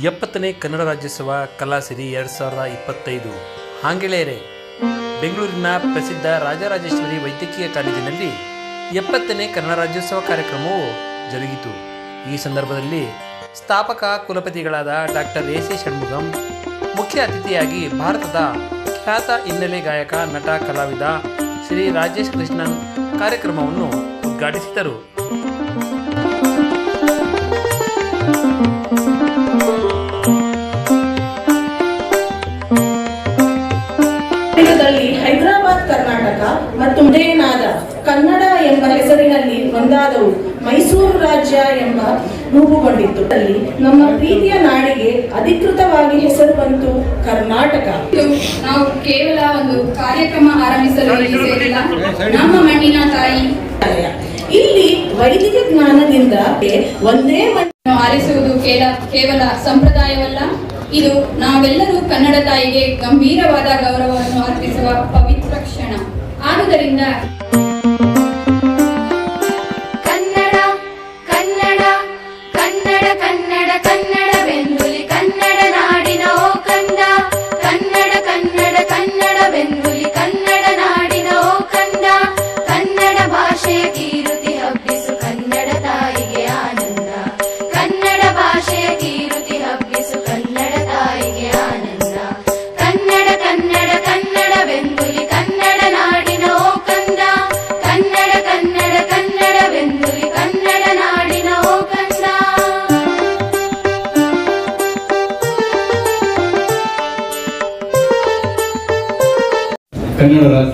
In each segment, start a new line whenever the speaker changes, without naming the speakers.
ಎಪ್ಪತ್ತನೇ ಕನ್ನಡ ರಾಜ್ಯೋತ್ಸವ ಕಲಾಸಿರಿ ಎರಡು ಸಾವಿರದ ಇಪ್ಪತ್ತೈದು. ಹಾಂಗೆಳೆಯರೆ, ಬೆಂಗಳೂರಿನ ಪ್ರಸಿದ್ಧ ರಾಜರಾಜೇಶ್ವರಿ ವೈದ್ಯಕೀಯ ಕಾಲೇಜಿನಲ್ಲಿ ಎಪ್ಪತ್ತನೇ ಕನ್ನಡ ರಾಜ್ಯೋತ್ಸವ ಕಾರ್ಯಕ್ರಮವು ಜರುಗಿತು. ಈ ಸಂದರ್ಭದಲ್ಲಿ ಸ್ಥಾಪಕ ಕುಲಪತಿಗಳಾದ ಡಾಕ್ಟರ್ ಎ ಸಿ ಷಣ್ಮುಗಂ, ಮುಖ್ಯ ಅತಿಥಿಯಾಗಿ ಭಾರತದ ಖ್ಯಾತ ಹಿನ್ನೆಲೆ ಗಾಯಕ, ನಟ, ಕಲಾವಿದ ಶ್ರೀ ರಾಜೇಶ್ ಕೃಷ್ಣನ್ ಕಾರ್ಯಕ್ರಮವನ್ನು ಉದ್ಘಾಟಿಸಿದರು.
ರೂಪುಗೊಂಡಿತ್ತು. ಅಲ್ಲಿ ನಮ್ಮ ಪ್ರೀತಿಯ ನಾಡಿಗೆ ಅಧಿಕೃತವಾಗಿ ಹೆಸರು ಬಂತು ಕರ್ನಾಟಕ.
ನಾವು ಕೇವಲ ಒಂದು ಕಾರ್ಯಕ್ರಮ ಆರಂಭಿಸಲು ನಮ್ಮ ಮಣ್ಣಿನ ತಾಯಿ.
ಇಲ್ಲಿ ವೈದಿಕ ಜ್ಞಾನದಿಂದ ಒಂದೇ ಮಣ್ಣು
ಆರಿಸುವುದು ಆಲಿಸುವುದು ಕೇವಲ ಸಂಪ್ರದಾಯವಲ್ಲ. ಇದು ನಾವೆಲ್ಲರೂ ಕನ್ನಡ ತಾಯಿಗೆ ಗಂಭೀರವಾದ ಗೌರವವನ್ನು ಅರ್ಪಿಸುವ ಪವಿತ್ರ ಕ್ಷಣ. ಆದುದರಿಂದ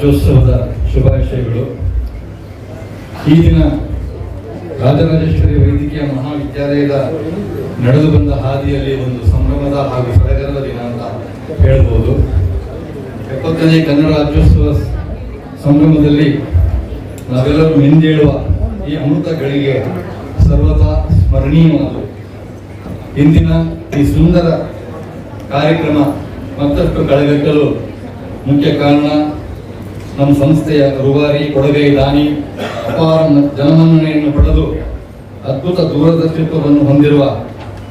ರಾಜ್ಯೋತ್ಸವದ ಶುಭಾಶಯಗಳು. ಈ ದಿನ ರಾಜರಾಜೇಶ್ವರಿ ವೈದ್ಯಕೀಯ ಮಹಾವಿದ್ಯಾಲಯದ ನಡೆದು ಬಂದ ಹಾದಿಯಲ್ಲಿ ಒಂದು ಸಂಭ್ರಮದ ಹಾಗೂ ಸಡಗರದ ದಿನ ಅಂತ ಹೇಳ್ಬೋದು. ಎಪ್ಪತ್ತನೇ ಕನ್ನಡ ರಾಜ್ಯೋತ್ಸವ ಸಂಭ್ರಮದಲ್ಲಿ ನಾವೆಲ್ಲರೂ ಹಿಂದೇಳುವ ಈ ಅಮೃತ ಗಳಿಗೆ ಸರ್ವತಾ ಸ್ಮರಣೀಯವಾದವು ಇಂದಿನ ಈ ಸುಂದರ ಕಾರ್ಯಕ್ರಮ ಮತ್ತಷ್ಟು ಕಳೆಗಟ್ಟಲು ಮುಖ್ಯ ಕಾರಣ ನಮ್ಮ ಸಂಸ್ಥೆಯ ರೂವಾರಿ ಕೊಡುಗೆ ದಾನಿ ಅಪಾರ ಜನಮನ್ನಣೆಯನ್ನು ಪಡೆದು ಅದ್ಭುತ ದೂರದರ್ಶಿತ್ವವನ್ನು ಹೊಂದಿರುವ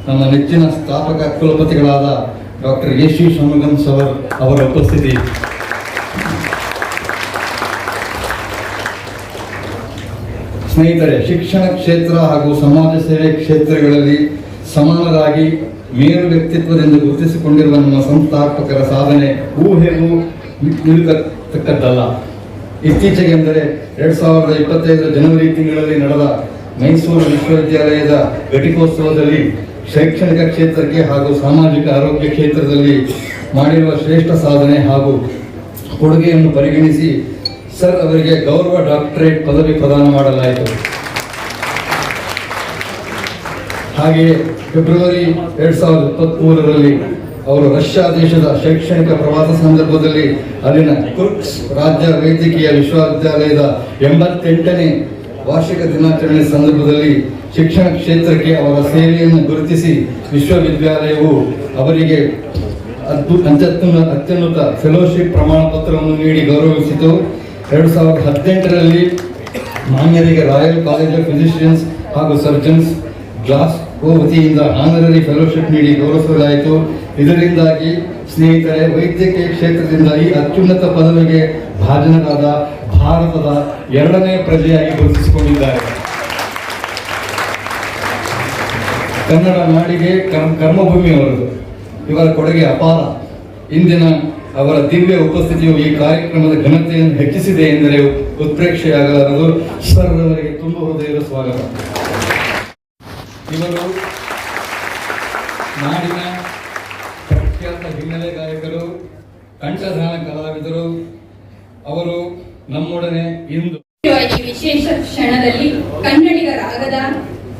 ನಮ್ಮ ನೆಚ್ಚಿನ ಸ್ಥಾಪಕ ಕುಲಪತಿಗಳಾದ doctor A C Shanmugam sir ಅವರ ಉಪಸ್ಥಿತಿ. ಸ್ನೇಹಿತರೆ, ಶಿಕ್ಷಣ ಕ್ಷೇತ್ರ ಹಾಗೂ ಸಮಾಜ ಸೇವೆ ಕ್ಷೇತ್ರಗಳಲ್ಲಿ ಸಮಾನರಾಗಿ ಮೇರು ವ್ಯಕ್ತಿತ್ವದಿಂದ ಗುರುತಿಸಿಕೊಂಡಿರುವ ನಮ್ಮ ಸಂಸ್ಥಾಪಕರ ಸಾಧನೆ ಊಹೆಗೂ ನಿಲುಕತಕ್ಕದ್ದಲ್ಲ ಇತ್ತೀಚೆಗೆ ಅಂದರೆ ಎರಡ್ ಸಾವಿರದ ಇಪ್ಪತ್ತೈದು ಜನವರಿ ತಿಂಗಳಲ್ಲಿ ನಡೆದ ಮೈಸೂರು ವಿಶ್ವವಿದ್ಯಾಲಯದ ಘಟಿಕೋತ್ಸವದಲ್ಲಿ ಶೈಕ್ಷಣಿಕ ಕ್ಷೇತ್ರಕ್ಕೆ ಹಾಗೂ ಸಾಮಾಜಿಕ ಆರೋಗ್ಯ ಕ್ಷೇತ್ರದಲ್ಲಿ ಮಾಡಿರುವ ಶ್ರೇಷ್ಠ ಸಾಧನೆ ಹಾಗೂ ಕೊಡುಗೆಯನ್ನು ಪರಿಗಣಿಸಿ ಸರ್ ಅವರಿಗೆ ಗೌರವ ಡಾಕ್ಟರೇಟ್ ಪದವಿ ಪ್ರದಾನ ಮಾಡಲಾಯಿತು. ಹಾಗೆಯೇ ಫೆಬ್ರವರಿ ಎರಡ್ ಸಾವಿರದ ಇಪ್ಪತ್ತ್ ಮೂರರಲ್ಲಿ ಅವರು ರಷ್ಯಾ ದೇಶದ ಶೈಕ್ಷಣಿಕ ಪ್ರವಾಸ ಸಂದರ್ಭದಲ್ಲಿ ಅಲ್ಲಿನ ಕುರ್ಕ್ಸ್ ರಾಜ್ಯ ವೈದ್ಯಕೀಯ ವಿಶ್ವವಿದ್ಯಾಲಯದ ಎಂಬತ್ತೆಂಟನೇ ವಾರ್ಷಿಕ ದಿನಾಚರಣೆ ಸಂದರ್ಭದಲ್ಲಿ ಶಿಕ್ಷಣ ಕ್ಷೇತ್ರಕ್ಕೆ ಅವರ ಸೇವೆಯನ್ನು ಗುರುತಿಸಿ ವಿಶ್ವವಿದ್ಯಾಲಯವು ಅವರಿಗೆ ಅದ್ಭುತ ಅತ್ಯುತ್ತಮ ಅತ್ಯುನ್ನತ ಫೆಲೋಶಿಪ್ ಪ್ರಮಾಣ ಪತ್ರವನ್ನು ನೀಡಿ ಗೌರವಿಸಿತು. ಎರಡು ಸಾವಿರದ ಹದಿನೆಂಟರಲ್ಲಿ ಮಾನ್ಯರಿಗೆ ರಾಯಲ್ ಕಾಲೇಜ್ ಆಫ್ ಫಿಸಿಷಿಯನ್ಸ್ ಹಾಗೂ ಸರ್ಜನ್ಸ್ ಗ್ಲಾಸ್ ವತಿಯಿಂದ ಆನರರಿ ಫೆಲೋಶಿಪ್ ನೀಡಿ ಗೌರವಿಸಲಾಯಿತು. ಇದರಿಂದಾಗಿ ಸ್ನೇಹಿತರೆ, ವೈದ್ಯಕೀಯ ಕ್ಷೇತ್ರದಿಂದ ಈ ಅತ್ಯುನ್ನತ ಪದವಿಗೆ ಭಾಜನರಾದ ಭಾರತದ ಎರಡನೇ ಪ್ರಜೆಯಾಗಿ ಗುರುತಿಸಿಕೊಂಡಿದ್ದಾರೆ. ಕನ್ನಡ ನಾಡಿಗೆ ಕರ್ಮ ಕರ್ಮಭೂಮಿ ಅವರದು ಇವರ ಕೊಡುಗೆ ಅಪಾರ. ಇಂದಿನ ಅವರ ದಿವ್ಯ ಉಪಸ್ಥಿತಿಯು ಈ ಕಾರ್ಯಕ್ರಮದ ಘನತೆಯನ್ನು ಹೆಚ್ಚಿಸಿದೆ ಎಂದರೆ ಉತ್ಪ್ರೇಕ್ಷೆಯಾಗಲಾರದು. ಸರ್ ಅವರಿಗೆ ತುಂಬ ಹೃದಯದ ಸ್ವಾಗತ. ಇವರು ನಾಡಿನ ಪ್ರಖ್ಯಾತ ಹಿನ್ನೆಲೆ ಗಾಯಕರು ಕಂಠದಾನ ಕಲಾವಿದರು ಅವರು ನಮ್ಮೊಡನೆ ಇಂದು
ಈ ವಿಶೇಷ ಕ್ಷಣದಲ್ಲಿ ಕನ್ನಡಿಗರಾಗದ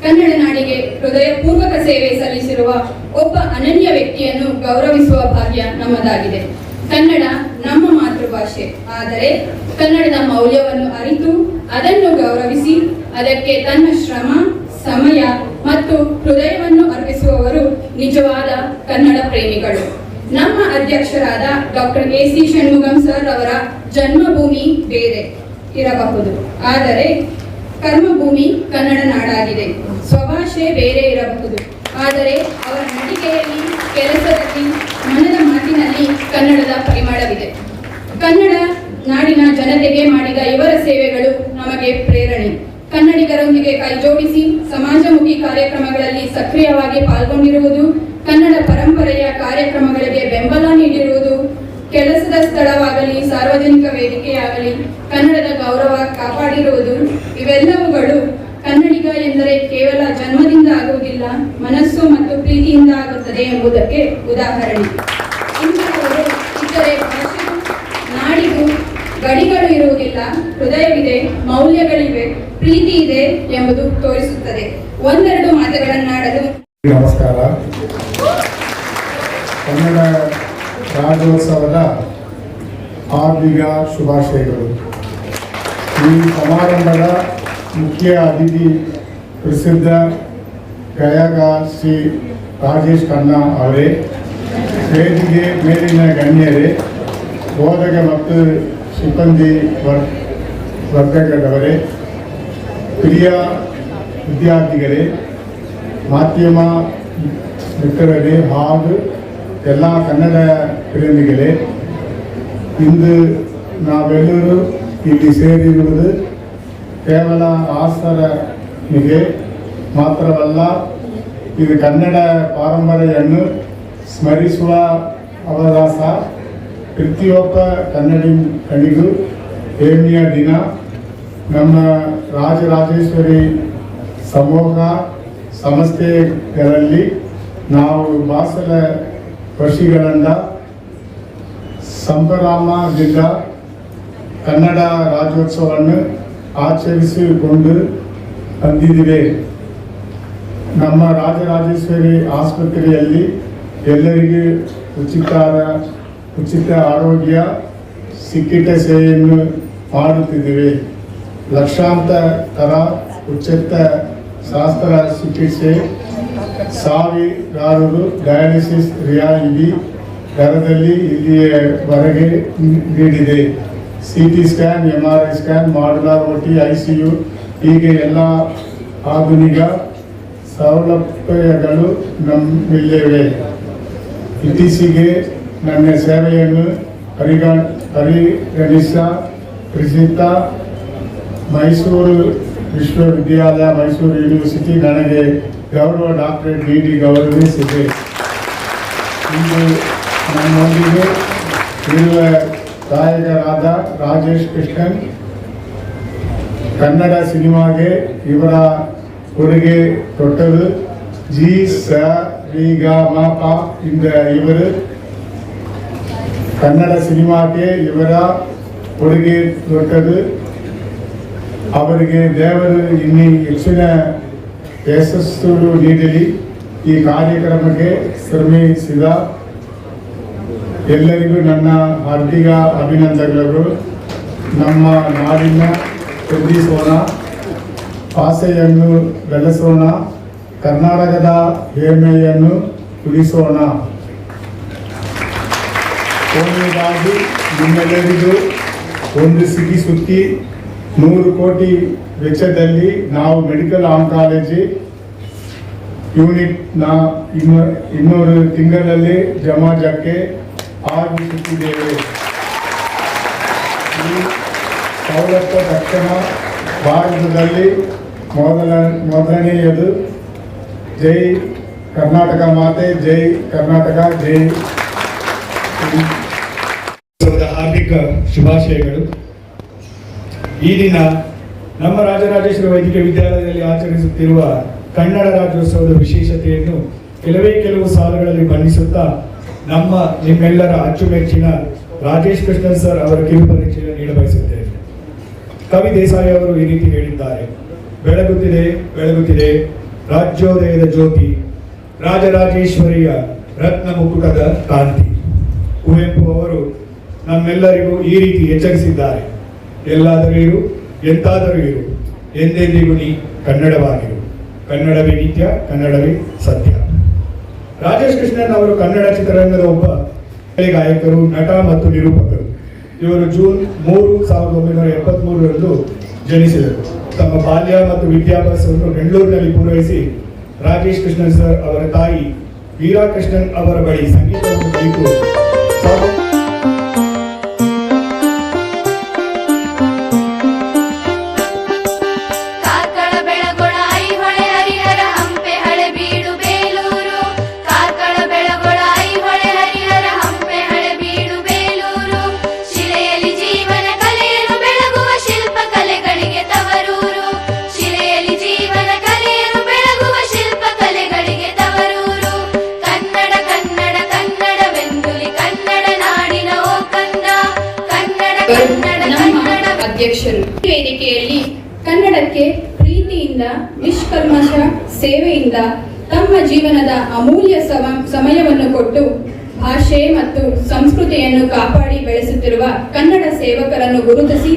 ಕನ್ನಡ ನಾಡಿಗೆ ಹೃದಯಪೂರ್ವಕ ಸೇವೆ ಸಲ್ಲಿಸಿರುವ ಒಬ್ಬ ಅನನ್ಯ ವ್ಯಕ್ತಿಯನ್ನು ಗೌರವಿಸುವ ಭಾಗ್ಯ ನಮ್ಮದಾಗಿದೆ. ಕನ್ನಡ ನಮ್ಮ ಮಾತೃಭಾಷೆ. ಆದರೆ ಕನ್ನಡದ ಮೌಲ್ಯವನ್ನು ಅರಿತು ಅದನ್ನು ಗೌರವಿಸಿ ಅದಕ್ಕೆ ತನ್ನ ಶ್ರಮ, ಸಮಯ ಮತ್ತು ಹೃದಯವನ್ನು ಅರ್ಪಿಸುವವರು ನಿಜವಾದ ಕನ್ನಡ ಪ್ರೇಮಿಗಳು. ನಮ್ಮ ಅಧ್ಯಕ್ಷರಾದ doctor A C Shanmugam sir ಅವರ ಜನ್ಮಭೂಮಿ ಬೇರೆ. ಇರಬಹುದು. ಆದರೆ ಕರ್ಮಭೂಮಿ ಕನ್ನಡ ನಾಡಾಗಿದೆ. ಸ್ವಭಾಷೆ ಬೇರೆ ಇರಬಹುದು. ಆದರೆ ಅವರ ನಟಿಕೆಯಲ್ಲಿ ಕೆಲಸದಲ್ಲಿ, ಮನದ ಮಾತಿನಲ್ಲಿ ಕನ್ನಡದ ಪರಿಮಳವಿದೆ. ಕನ್ನಡ ನಾಡಿನ ಜನತೆಗೆ ಮಾಡಿದ ಇವರ ಸೇವೆಗಳು ನಮಗೆ ಪ್ರೇರಣೆ. ಕನ್ನಡಿಗರೊಂದಿಗೆ ಕೈಜೋಡಿಸಿ ಸಮಾಜಮುಖಿ ಕಾರ್ಯಕ್ರಮಗಳಲ್ಲಿ ಸಕ್ರಿಯವಾಗಿ ಪಾಲ್ಗೊಂಡಿರುವುದು, ಕನ್ನಡ ಪರಂಪರೆಯ ಕಾರ್ಯಕ್ರಮಗಳಿಗೆ ಬೆಂಬಲ ನೀಡಿರುವುದು ಕೆಲಸದ ಸ್ಥಳವಾಗಲಿ, ಸಾರ್ವಜನಿಕ ವೇದಿಕೆಯಾಗಲಿ, ಕನ್ನಡದ ಗೌರವ ಕಾಪಾಡಿರುವುದು ಇವೆಲ್ಲವುಗಳು ಕನ್ನಡಿಗ ಎಂದರೆ ಕೇವಲ ಜನ್ಮದಿಂದ ಆಗುವುದಿಲ್ಲ, ಮನಸ್ಸು ಮತ್ತು ಪ್ರೀತಿಯಿಂದ ಆಗುತ್ತದೆ ಎಂಬುದಕ್ಕೆ ಉದಾಹರಣೆ. ಇಂತಹವರು ಇತರೆ ಭಾಷೆಗೂ, ನಾಡಿಗೂ ಗಡಿಗಳು ಇರುವುದಿಲ್ಲ, ಹೃದಯವಿದೆ, ಮೌಲ್ಯಗಳಿವೆ, ಪ್ರೀತಿ ಇದೆ ಎಂಬುದು ತೋರಿಸುತ್ತದೆ. ಒಂದೆರಡು ಮಾತುಗಳನ್ನಾಡಲು
ನಮಸ್ಕಾರ. ಕನ್ನಡ ರಾಜ್ಯೋತ್ಸವದ ಹಾರ್ದಿಕ ಶುಭಾಶಯಗಳು. ಈ ಸಮಾರಂಭದ ಮುಖ್ಯ ಅತಿಥಿ ಪ್ರಸಿದ್ಧ ಗಾಯಕ ಶ್ರೀ ರಾಜೇಶ್ ಖನ್ನಾ ಅವರೇ, ವೇದಿಕೆ ಮೇಲಿನ ಗಣ್ಯರೇ, ಬೋಧಕ ಮತ್ತು ಸಿಬ್ಬಂದಿ ವರ್ ವರ್ಗದವರೇ ಪ್ರಿಯ ವಿದ್ಯಾರ್ಥಿಗಳೇ, ಮಾಧ್ಯಮ ಮಿತ್ರರೇ ಹಾಗೂ ಎಲ್ಲ ಕನ್ನಡ ಪ್ರೇಮಿಗಳೇ, ಇಂದು ನಾವೆಲ್ಲರೂ ಇಲ್ಲಿ ಸೇರಿರುವುದು ಕೇವಲ ಆಸರನಿಗೆ ಮಾತ್ರವಲ್ಲ, ಇದು ಕನ್ನಡ ಪಾರಂಪರೆಯನ್ನು ಸ್ಮರಿಸುವ ಅವಕಾಶ ಪ್ರತಿಯೊಬ್ಬ ಕನ್ನಡಿಗನಿಗೂ ಹೆಮ್ಮೆಯ ದಿನ. ನಮ್ಮ ರಾಜರಾಜೇಶ್ವರಿ ಸಮೂಹ ಸಂಸ್ಥೆಗಳಲ್ಲಿ ನಾವು ಬಾಸಲ ವರ್ಷಗಳಿಂದ ಸಂಭ್ರಮದಿಂದ ಕನ್ನಡ ರಾಜ್ಯೋತ್ಸವವನ್ನು ಆಚರಿಸಿಕೊಂಡು ಬಂದಿದ್ದೇವೆ. ನಮ್ಮ ರಾಜರಾಜೇಶ್ವರಿ ಆಸ್ಪತ್ರೆಯಲ್ಲಿ ಎಲ್ಲರಿಗೂ ಉಚಿತ ಉಚಿತ ಆರೋಗ್ಯ ಸಿಕ್ಕಿಟ ಸೇವೆಯನ್ನು ಮಾಡುತ್ತಿದ್ದೇವೆ. ಲಕ್ಷಾಂತರ ಉಚಿತ ಶಾಸ್ತ್ರ ಚಿಕಿತ್ಸೆ. ಸಾವಿರಾರು ಡಯಾಲಿಸಿಸ್ ರಿಯಾಯಿತಿ ದರದಲ್ಲಿ ಹೊರಗೆ ನೀಡಿದೆ. C T scan M R I scan modular T I C U ಹೀಗೆ ಎಲ್ಲ ಆಧುನಿಕ ಸೌಲಭ್ಯಗಳು ನಮ್ಮಲ್ಲಿವೆ ಇತ್ತೀಚೆಗೆ ನನ್ನ ಸೇವೆಯನ್ನು ಹರಿಗ ಪರಿಗಣಿಸ ಪ್ರಸಿದ್ಧ ಮೈಸೂರು ವಿಶ್ವವಿದ್ಯಾಲಯ, ಮೈಸೂರು ಯೂನಿವರ್ಸಿಟಿ ನನಗೆ ಗೌರವ ಡಾಕ್ಟರೇಟ್ ನೀಡಿ ಗೌರವಿಸಿದೆ. ಇಂದು ನಮ್ಮೊಂದಿಗೆ ಇರುವ ಗಾಯಕರಾದ ರಾಜೇಶ್ ಕೃಷ್ಣನ್ ಕನ್ನಡ ಸಿನಿಮಾಗೆ ಇವರ ಕೊಡುಗೆ ಕೊಟ್ಟರು ಜಿ ಸ ರಿ ಗ ಮ ಪ ಇಂದ ಇವರು ಕನ್ನಡ ಸಿನಿಮಾಗೆ ಇವರ ಕೊಡುಗೆ ಕೊಟ್ಟರು ಅವರಿಗೆ ದೇವರು ಇನ್ನೂ ಹೆಚ್ಚಿನ ಯಶಸ್ಸು ನೀಡಲಿ ಈ ಕಾರ್ಯಕ್ರಮಕ್ಕೆ ಶ್ರಮಿಸಿದ ಎಲ್ಲರಿಗೂ ನನ್ನ ಹಾರ್ದಿಕ ಅಭಿನಂದನೆಗಳು. ನಮ್ಮ ನಾಡಿನ ವೃದ್ಧಿಸೋಣ ಆಸೆಯನ್ನು ಬೆಳೆಸೋಣ, ಕರ್ನಾಟಕದ ಹೆಮ್ಮೆಯನ್ನು ಉಳಿಸೋಣ. ಕೊನೆಯದಾಗಿ ನಿಮ್ಮೆಲ್ಲರಿಗೂ ಒಂದು ಸಿಗಿ ಸುತ್ತಿ ನೂರು ಕೋಟಿ ವೆಚ್ಚದಲ್ಲಿ ನಾವು ಮೆಡಿಕಲ್ ಆಂಕಾಲಜಿ ಯೂನಿಟ್ ನಾ ಇನ್ನು ಇನ್ನೂರು ತಿಂಗಳಲ್ಲಿ ಜಮಾಜಕ್ಕೆ ಆಗಿಸುತ್ತಿದ್ದೇವೆ ಈ ಸೌಲಭ್ಯ ತಕ್ಷಣ ಭಾರತದಲ್ಲಿ ಮೊದಲ, ಮೊದಲನೆಯದು. ಜೈ ಕರ್ನಾಟಕ ಮಾತೆ, ಜೈ ಕರ್ನಾಟಕ, ಜೈ
ಹಾರ್ದಿಕ ಶುಭಾಶಯಗಳು. ಈ ದಿನ ನಮ್ಮ ರಾಜರಾಜೇಶ್ವರ ವೈದ್ಯಕೀಯ ವಿದ್ಯಾಲಯದಲ್ಲಿ ಆಚರಿಸುತ್ತಿರುವ ಕನ್ನಡ ರಾಜ್ಯೋತ್ಸವದ ವಿಶೇಷತೆಯನ್ನು ಕೆಲವೇ ಕೆಲವು ಸಾಲುಗಳಲ್ಲಿ ಬಣ್ಣಿಸುತ್ತಾ ನಮ್ಮ ನಿಮ್ಮೆಲ್ಲರ ಅಚ್ಚುಮೆಚ್ಚಿನ ರಾಜೇಶ್ ಕೃಷ್ಣನ್ ಸರ್ ಅವರ ಕಿರುಪರೀಕ್ಷೆಯನ್ನು ನೀಡಬಯಸುತ್ತೇನೆ. ಕವಿ ದೇಸಾಯಿ ಅವರು ಈ ರೀತಿ ಹೇಳಿದ್ದಾರೆ. ಬೆಳಗುತ್ತಿದೆ ಬೆಳಗುತ್ತಿದೆ. ರಾಜ್ಯೋದಯದ ಜ್ಯೋತಿ, ರಾಜರಾಜೇಶ್ವರಿಯ ರತ್ನ ಮುಕುಟದ ಕಾಂತಿ. ಕುವೆಂಪು ಅವರು ನಮ್ಮೆಲ್ಲರಿಗೂ ಈ ರೀತಿ ಎಚ್ಚರಿಸಿದ್ದಾರೆ. ಎಲ್ಲಾದರೂ ಇರು, ಎಂತಾದರೂ ಇರು. ಎಂದೆಂದಿಗೂ ನೀ ಕನ್ನಡವಾಗಿರು. ಕನ್ನಡವೇ ನಿತ್ಯ, ಕನ್ನಡವೇ ಸತ್ಯ ರಾಜೇಶ್ ಕೃಷ್ಣನ್ ಅವರು ಕನ್ನಡ ಚಿತ್ರರಂಗದ ಒಬ್ಬ ಗಾಯಕರು, ನಟ ಮತ್ತು ನಿರೂಪಕರು. ಇವರು ಜೂನ್ ಮೂರು ಸಾವಿರದ ಒಂಬೈನೂರ ಎಪ್ಪತ್ಮೂರರಂದು ಜನಿಸಿದರು. ತಮ್ಮ ಬಾಲ್ಯ ಮತ್ತು ವಿದ್ಯಾಭ್ಯಾಸವನ್ನು ಬೆಂಗಳೂರಿನಲ್ಲಿ ಪೂರೈಸಿ ರಾಜೇಶ್ ಕೃಷ್ಣನ್ ಸರ್ ಅವರ ತಾಯಿ ವೀರಾ ಕೃಷ್ಣನ್ ಅವರ ಬಳಿ ಸಂಗೀತವನ್ನು ಕಲಿತು
ತಮ್ಮ ಜೀವನದ ಅಮೂಲ್ಯ ಸಮ- ಸಮಯವನ್ನು ಕೊಟ್ಟು ಭಾಷೆ ಮತ್ತು ಸಂಸ್ಕೃತಿಯನ್ನು ಕಾಪಾಡಿ ಬೆಳೆಸುತ್ತಿರುವ ಕನ್ನಡ ಸೇವಕರನ್ನು ಗುರುತಿಸಿ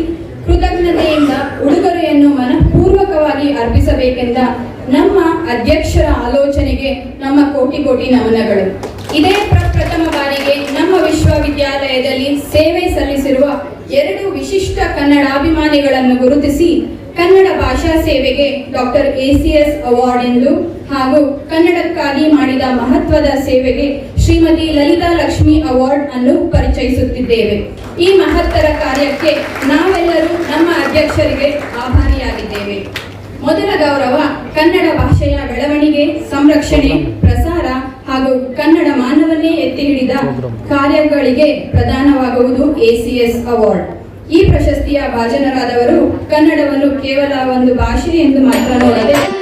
ಕೃತಜ್ಞತೆಯಿಂದ ಉಡುಗೊರೆಯನ್ನು ಮನಃಪೂರ್ವಕವಾಗಿ ಅರ್ಪಿಸಬೇಕೆಂದ ನಮ್ಮ ಅಧ್ಯಕ್ಷರ ಆಲೋಚನೆಗೆ ನಮ್ಮ ಕೋಟಿ ಕೋಟಿ ನಮನಗಳು. ಇದೇ ಪ್ರಪ್ರಥಮ ಬಾರಿಗೆ ನಮ್ಮ ವಿಶ್ವವಿದ್ಯಾಲಯದಲ್ಲಿ ಸೇವೆ ಸಲ್ಲಿಸಿರುವ ಎರಡು ವಿಶಿಷ್ಟ ಕನ್ನಡಾಭಿಮಾನಿಗಳನ್ನು ಗುರುತಿಸಿ ಕನ್ನಡ ಭಾಷಾ ಸೇವೆಗೆ ಡಾಕ್ಟರ್ ಎಸಿಎಸ್ ಅವಾರ್ಡ್ ಎಂದು ಹಾಗೂ ಕನ್ನಡಕ್ಕಾಗಿ ಮಾಡಿದ ಮಹತ್ವದ ಸೇವೆಗೆ ಶ್ರೀಮತಿ ಲಲಿತಾ ಲಕ್ಷ್ಮಿ ಅವಾರ್ಡ್ ಅನ್ನು ಪರಿಚಯಿಸುತ್ತಿದ್ದೇವೆ. ಈ ಮಹತ್ತರ ಕಾರ್ಯಕ್ಕೆ ನಾವೆಲ್ಲರೂ ನಮ್ಮ ಅಧ್ಯಕ್ಷರಿಗೆ ಆಭಾರಿಯಾಗಿದ್ದೇವೆ ಮೊದಲ ಗೌರವ ಕನ್ನಡ ಭಾಷೆಯ ಬೆಳವಣಿಗೆ, ಸಂರಕ್ಷಣೆ, ಪ್ರಸಾರ ಹಾಗೂ ಕನ್ನಡ ಮಾನವನ್ನೇ ಎತ್ತಿ ಹಿಡಿದ ಕಾರ್ಯಗಳಿಗೆ ಪ್ರದಾನವಾಗುವುದು ಎಸಿಎಸ್ ಅವಾರ್ಡ್. ಈ ಪ್ರಶಸ್ತಿಯ ಭಾಜನರಾದವರು ಕನ್ನಡವನ್ನು ಕೇವಲ ಒಂದು ಭಾಷೆ ಎಂದು ಮಾತ್ರ ನೋಡದೆ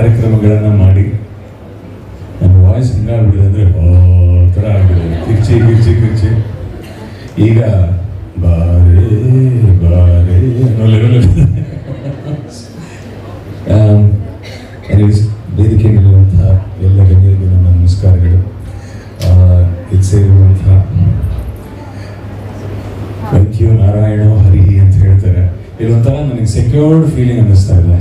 ಕಾರ್ಯಕ್ರಮಗಳನ್ನು ಮಾಡಿ ನನ್ನ ವಾಯ್ಸ್ ಹಿಂಗಾಗ್ಬಿಡಿದೆ ಅಂದರೆ ಥರ ಆಗ್ಬಿಡಿದೆ ಕಿರ್ಚಿ ಕಿರ್ಚಿ ಕಿರ್ಚಿ ಈಗ, ಬಾರೇ ಬಾರೇ ಅನ್ನೋ ಲೆವೆಲ್ ವೇದಿಕೆ ಮೇಲಿರುವಂತಹ ಎಲ್ಲ ಗಣ್ಯರಿಗೆ ನನ್ನ ನಮಸ್ಕಾರಗಳು. ಇಲ್ಲಿ ಸೇರಿರುವಂತಹ ವೈದ್ಯೋ ನಾರಾಯಣ ಹರಿಹಿ ಅಂತ ಹೇಳ್ತಾರೆ. ಇದೊಂಥರ ನನಗೆ ಸೆಕ್ಯೂರ್ಡ್ ಫೀಲಿಂಗ್ ಅನ್ನಿಸ್ತಾ ಇದೆ.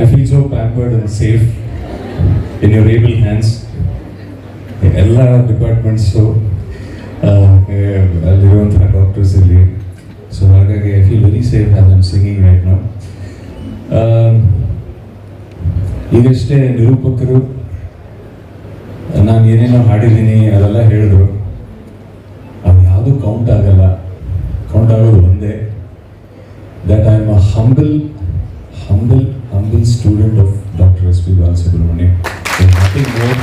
I feel so pampered and safe in your able hands ಎಲ್ಲ ಡಿಪಾರ್ಟ್ಮೆಂಟ್ಸು ಅಲ್ಲಿರುವಂತಹ ಡಾಕ್ಟರ್ಸ್ ಇಲ್ಲಿ ಸೊ ಹಾಗಾಗಿ I feel very safe as I'm singing right ನಾವು ಈಗಷ್ಟೇ ನಿರೂಪಕರು, ನಾನು ಏನೇನೋ ಹಾಡಿದ್ದೀನಿ, ಅದೆಲ್ಲ ಹೇಳಿದ್ರು. ಅದು ಯಾವುದು ಕೌಂಟ್ ಆಗಲ್ಲ. ಕೌಂಟ್ ಆಗೋದು ಒಂದೇ. That I am a humble humble humble student of doctor S P Balasubrahmanya nothing more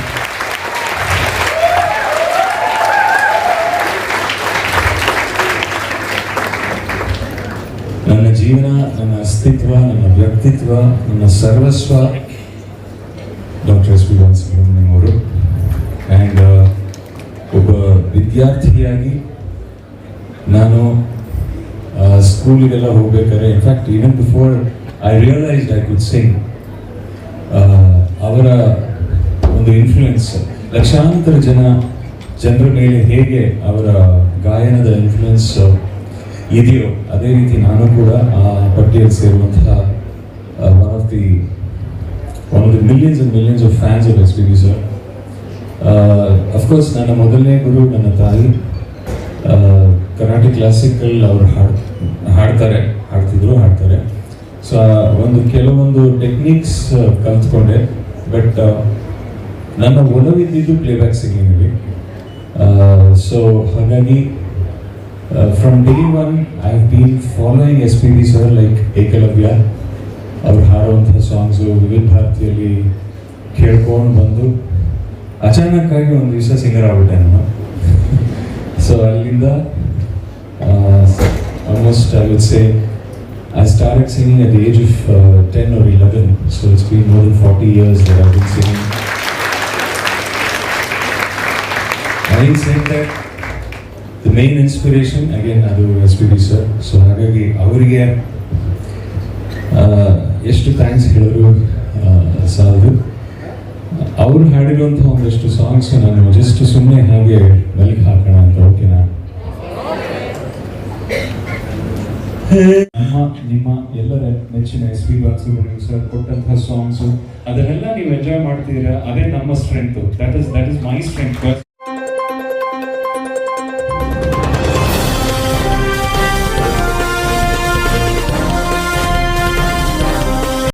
ನನ್ನ ಜೀವನ ನನ್ನ ಅಸ್ತಿತ್ವ ನನ್ನ ವ್ಯಕ್ತಿತ್ವ ನನ್ನ ಸರ್ವಸ್ವ ಡಾಕ್ಟರ್ ಎಸ್ ಪಿ ಬಾಲಸುಬ್ರಹ್ಮಣ್ಯಂ ಅವರು ಆ್ಯಂಡ್ ಒಬ್ಬ ವಿದ್ಯಾರ್ಥಿಯಾಗಿ ನಾನು ಸ್ಕೂಲಿಗೆಲ್ಲ ಹೋಗ್ಬೇಕಾದ್ರೆ in fact even before I realised I could sing ಅವರ ಒಂದು ಇನ್ಫ್ಲೂಯೆನ್ಸ್ ಲಕ್ಷಾಂತರ ಜನ ಜನರ ಮೇಲೆ ಹೇಗೆ ಅವರ ಗಾಯನದ ಇನ್ಫ್ಲೂಯೆನ್ಸ್ ಇದೆಯೋ, ಅದೇ ರೀತಿ ನಾನು ಕೂಡ ಆ ಪಟ್ಟಿಯಲ್ಲಿ ಸೇರುವಂತಹ one of the one of the millions and millions of fans of S P B sir of course ನನ್ನ ಮೊದಲನೇ ಗುರು ನನ್ನ ತಾಯಿ. ಕರ್ನಾಟಕ ಕ್ಲಾಸಿಕಲ್ ಅವರು ಹಾಡ್, ಹಾಡ್ತಾರೆ, ಹಾಡ್ತಿದ್ರು, ಹಾಡ್ತಾರೆ. ಸೊ ಒಂದು ಕೆಲವೊಂದು ಟೆಕ್ನಿಕ್ಸ್ ಕಲ್ತ್ಕೊಂಡೆ. ಬಟ್ ನನ್ನ ಒಲವಿದ್ದಿದ್ದು ಪ್ಲೇಬ್ಯಾಕ್ ಸಿಂಗಿಂಗಲ್ಲಿ ಸೊ ಹಾಗಾಗಿ from day one I have been following S P B sir like Ekalavya. ಅವ್ರು ಹಾಡುವಂಥ ಸಾಂಗ್ಸು ವಿವಿಧ ಭಾರತಿಯಲ್ಲಿ ಕೇಳ್ಕೊಂಡು ಬಂದು, ಅಚಾನಕ್ಕಾಗಿ ಒಂದು ದಿವಸ ಸಿಂಗರ್ ಆಗ್ಬಿಟ್ಟೆ ನಾನು. ಸೊ ಅಲ್ಲಿಂದ almost I would say I started singing at the age of uh, 10 or 11, so it's been more than 40 years that I've been singing. Having said that, the main inspiration, again, ಅದು S P B sir so ಹಾಗಾಗಿ ಅವರಿಗೆ ಎಷ್ಟು thanks ಹೇಳಿದ್ರು ಸಾಲದು ಅವ್ರು ಹಾಡಿರುವಂತಹ ಒಂದಷ್ಟು songs ನಾನು just ಸುಮ್ಮನೆ ಹಾಗೆ ಮೆಲ್ಗೆ ಹಾಕೋಣ ಅಂತ ನಮ್ಮ, ನಿಮ್ಮ ಎಲ್ಲರ ನೆಚ್ಚಿನ ಎಸ್ ಪಿ ಬಾಲಸುಬ್ರಹ್ಮಣ್ಯ ಸರ್ ಕೊಟ್ಟಂತಹ ಸಾಂಗ್ಸು ಅದನ್ನೆಲ್ಲ ನೀವು ಎಂಜಾಯ್ ಮಾಡ್ತೀರಾ, ಅದೇ ನಮ್ಮ strength that is that is my strength